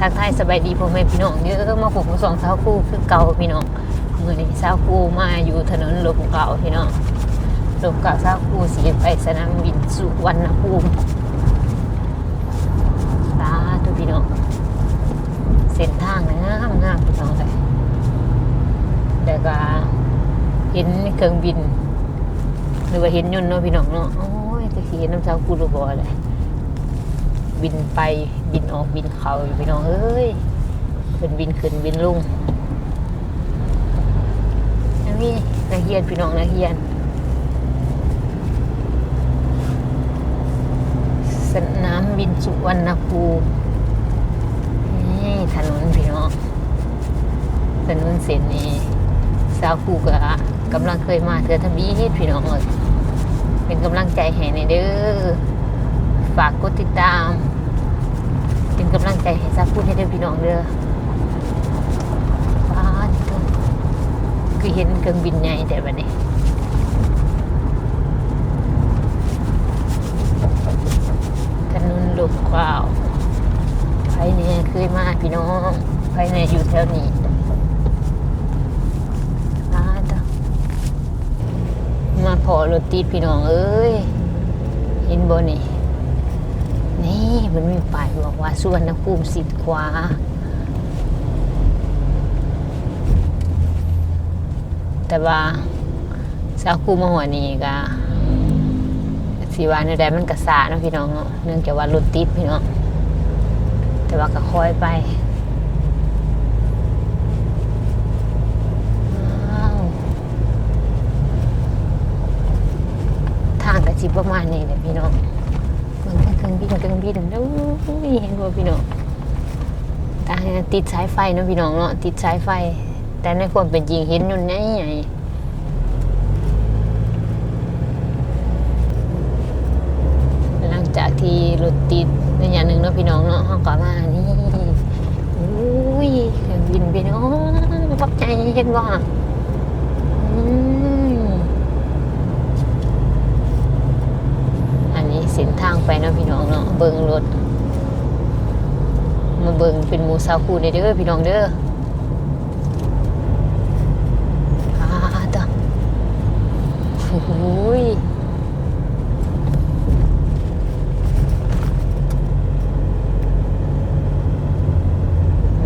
ทักทายสบายดีพ่อแม่พี่น้องเยอะมาผมสองเช้าคู่คือเก่าพี่น้องเมื่อนี้เช้าคู่มาอยู่ถนนลมเก่าพี่น้องลมเก่าเช้าคู่สีไปสนามบินสุวรรณภูมิสาธุพี่น้องเส้นทางนะงามงามพี่น้องเลยแต่ก็เห็นเครื่องบิน หรือว่าเห็นยนต์เนาะพี่น้องเนาะโอ้ยจะขี่น้ำเช้าคู่รูบอเลย บินไปบินออกบินเขาอยู่พี่น้องเอ้ยเป็นบินขึ้นบินลงอันนี้นาเฮียนพี่น้องนาเฮียนสนามบินสุวรรณภูมินี่ถนนพี่น้องถนนเส้นนี้สาวคู่ก็กำลังเคยมาเธอทำบีดพี่น้องเอ้ยเป็นกำลังใจให้ในเด้อ ฝากกดติดตามเป็นกำลังใจให้ซาพูดให้เด้อพี่น้องเด้อว้าคือเห็นเครื่องบินใหญ่แต่บัดนี้ถนนลูกกวาวภายในเคยมาพี่น้องภายในอยู่แถวนี้ว้าดเด้อมาพอรถติดพี่น้องเอ้ยเห็นบ่นี่ นี่มันมีป้ายบอกว่าสุวรรณภูมิสิทธิ์ขวาแต่ว่าสาวคูมาหัวนี้ก็สีวานในใดมันกระสาเนาะพี่น้องเนื่องจากว่ารถติดพี่น้องแต่ว่าก็คอยไปว้าวทางกระจิบประมาณนี้เลยพี่น้อง เครื่องบินเครื่องบินเด้อเห็นบ่พี่น้องแต่ติดสายไฟเนาะพี่น้องเนาะติดสายไฟ แต่ในความเป็นจริงเห็นอยู่ไหนไงหลังจากที่รถติดในอย่างหนึ่งเนาะพี่น้องเนาะห้องก็มานี่อุ้ยเครื่องบินพี่น้องขอบใจเห็นบ่อืมอันนี้เส้นทางไปเนาะพี่น้อง เบิงรถ มาเบิงเป็นหมูซาคูเด้อพี่น้องเด้ออาตะโอ้ย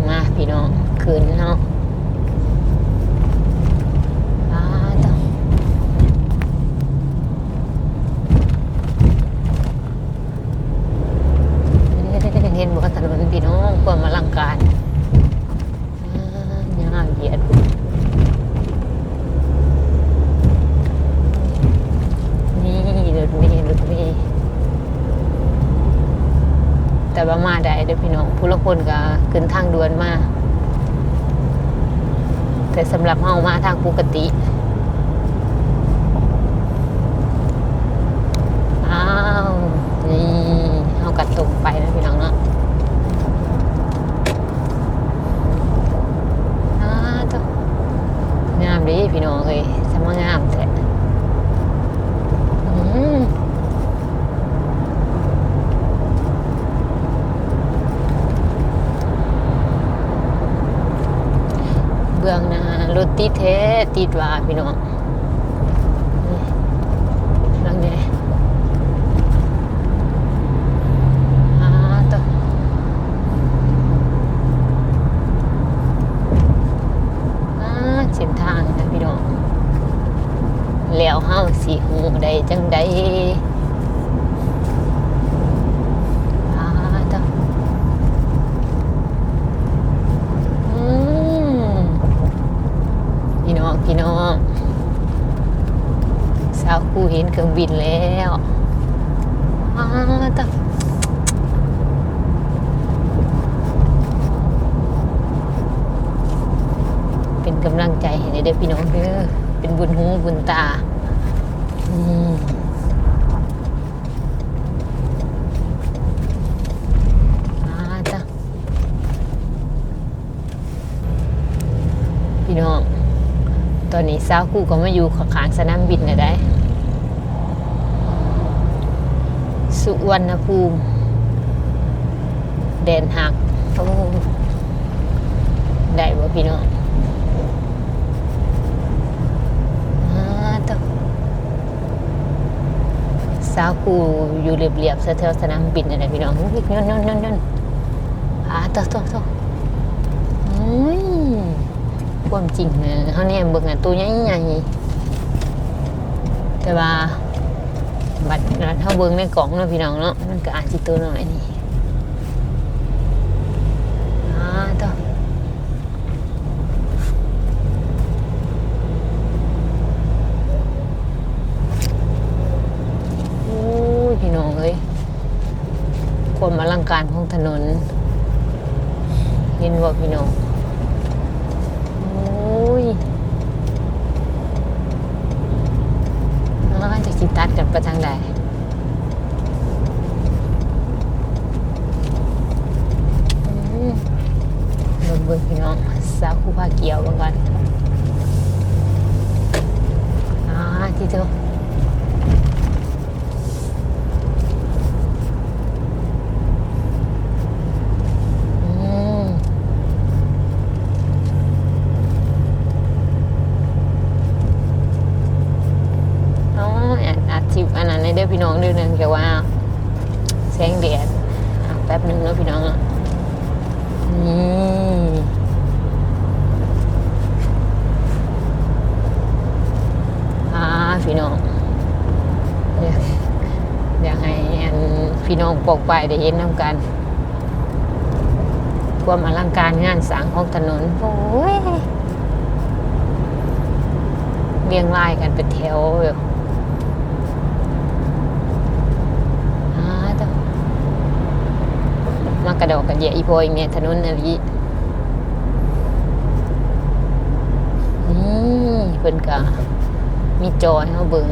มาพี่น้องคืนเนาะอาตะ เห็นบ่ถนนพี่น้องความอลังการอ่ายาวเหยียดนี่รถเมล์รถเมล์แต่ ว่ามาได้เด้อพี่น้องผู้ละคนก็ขึ้นทางด่วนมา แต่สำหรับเฮามาทางปกติ อ้าว นี่เอากระตุกไปนะพี่น้องเนาะอ้าวจ้ะงามดีพี่น้องเอ้ยสมางามแท้อืม เบื้องน้ารถติดเทติดว่าพี่น้องลังนี้อ่าตัวอ่าเส้นทางนะพี่น้องแล้วเฮาสิหูได้จังใดอ่าตัวอืมพี่น้ องพี่น้อง สาวคู่เห็นเครื่องบินแล้วอ่าตะเป็นกำลังใจให้เด้อพี่น้องเด้อเป็นบุญหูบุญตา อืมอ่าจ้ะพี่น้อง ตอนนี้สาวคู่ก็มาอยู่ข้างๆสนามบินนะได้ สุวรรณภูมิแดนหักได้บ่พี่น้องอ่าต้องสาวกูอยู่เรียบๆแถวสนามบินอะไรพี่น้องอุ้ยยนยนยนนอ่าต่อต่อต่ออุ้ย ความจริงเนี่ยเขาเนี่ยเบิ่งอะตัวใหญ่ๆแต่ว่าบัตรถ้าเบิ่งในกล่องเนาะพี่น้องเนาะมันก็อาจจะตัวหน่อยนี่อ่าต่อโอ้ยพี่น้องเอ้ยความอลังการของถนนเห็นว่าพี่น้องโอ้ย แล้วก็จะคิดตัดกันไปทางใดอืมเบิ่งเบิ่งพี่น้องสาวคู่พาเกี่ยวเบิ่งก่อนอ่าที่เธออืมอ๋ออัดอัดคลิปอันนั้นใน เด้อพี่น้องเดือนนึ่งเกี่ว่าแสงแดดแป๊บหนึงแล้วพี่น้องอะนี่อ่าพี่น้องเดี๋ยวเดี๋ยวให้พี่น้องปกไปได้เห็นน้ำกันความอลังการงานสร้างของถนนโอ้ยเรียงรายกันเป็นแถวแบบอ่าต้อง มาก ระดอกกระเดียอีโพยเมียถนนอะไรนี่เพิ่นกะมีจอยเขาเบิ่ง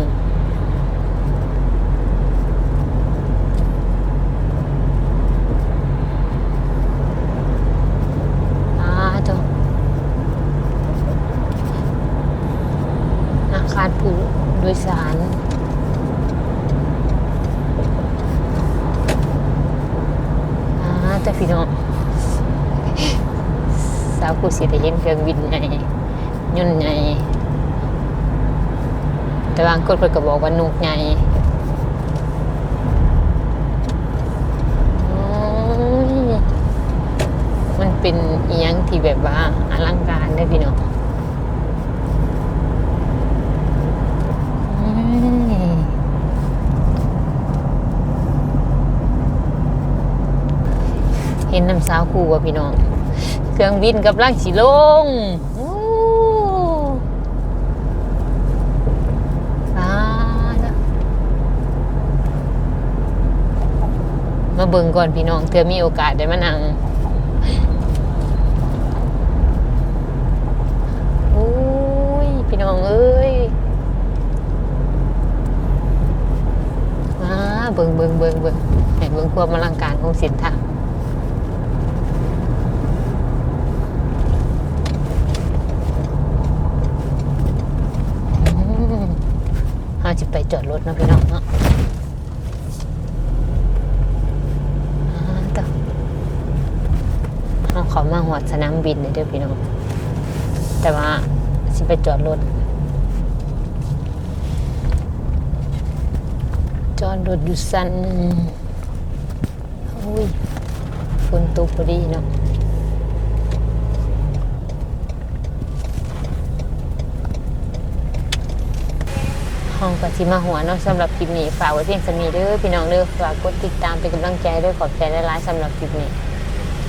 อ่าจ้ะอาคารผู้โดยสาร อ่าแต่พี่น้อง สาวกูสิได้เห็นเครื่องบินใหญ่ยุ่นใหญ่แต่บางคนเพิ่นก็บอกว่านุกใหญ่มันเป็นอียงที่แบบว่าอลังการได้พี่น้องเห็นน้ำสาวคู่ว่าพี่น้อง ครื่องบินกับล่างสีลงมาเบิ่งก่อนพี่น้องเธอมีโอกาสได้มานั่งโอ้ย พี่น้องเอ้ยอ่าเบิ่งเบิ่งเบิ่งเบิ่งให้เบิ่งความอลังการของส้นทาง อืมเราจะไปจอด รถนะพี่น้องเนาะเอาขามาหัวสนามบินเลยเด้อพี่น้อง แต่ว่าสิไปจอดรถ จอดรถอยู่สันหนึ่งอุ้ยฝนตกพอดีเนาะ องกสิมาหัวเนาะสำหรับคลิปนี้ฝากไว้เพียงสนีเด้อพี่น้องเด้อฝากกดติดตามเป็นกำลังใจด้วยขอบใจหลายๆสำหรับคลิปนี้